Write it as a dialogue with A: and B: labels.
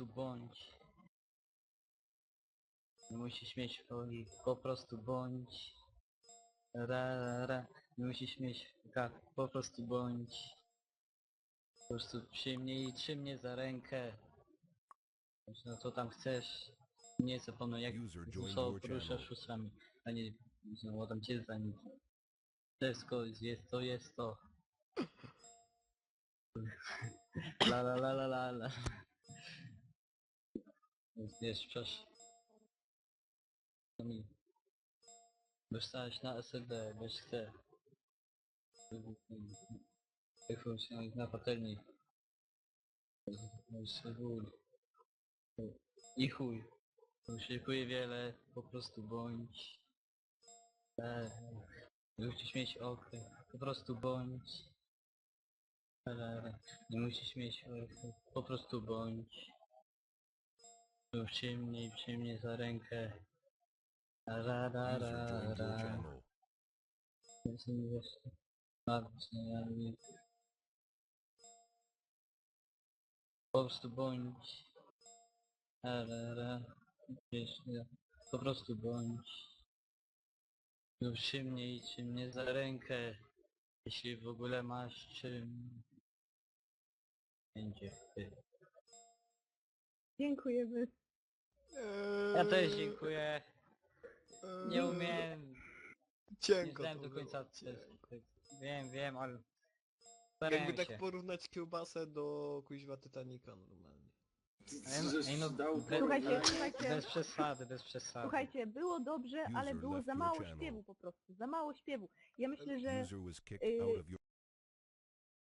A: prostu bądź. Nie musisz mieć woli, po prostu bądź. Ra, ra, ra. Nie musisz mieć tak, po prostu bądź. Po prostu przyjmij i trzym mnie za rękę. No co tam chcesz. Nie zapominaj jak co poruszasz uszami, a nie znowu tam cię za nic. Wszystko jest to, jest to. La la la la la la. Przecież. To mi. Dostałeś na SLD, bez chce. Jak funkcjonuje na patelni. I chuj. Szykuję wiele, po prostu bądź. Nie musisz mieć okry, po prostu bądź. Eee, Nie musisz mieć okry, po prostu bądź. Przyjmij mnie, przyjmij za rękę. Ra ra ra ra.
B: channel.
A: Nic nie wiesz. Bardzo, nie- Po prostu bądź. Ra, ra, ra. Po prostu bądź. Mnie i czy mnie za rękę. Jeśli w ogóle masz czym. Będzie. ty.
C: Dziękujemy.
A: Ja też dziękuję. Nie umiem. Nie
D: Cienko
A: znałem
D: to
A: do końca.
D: było, cienko.
A: Wiem, wiem, ale.
D: Jakby
A: Starałem
D: tak
A: się.
D: porównać kiełbasę do kuźwa Titanica normalnie.
A: Ej, no- ej, no, bez-
C: Słuchajcie, słuchajcie.
A: Bez przesady, bez przesady.
C: Słuchajcie, było dobrze, ale
B: User
C: było
B: left
C: za
B: your
C: mało
B: channel.
C: śpiewu po prostu. Za mało śpiewu. Ja myślę, że
B: User was kicked
C: y,
B: out of your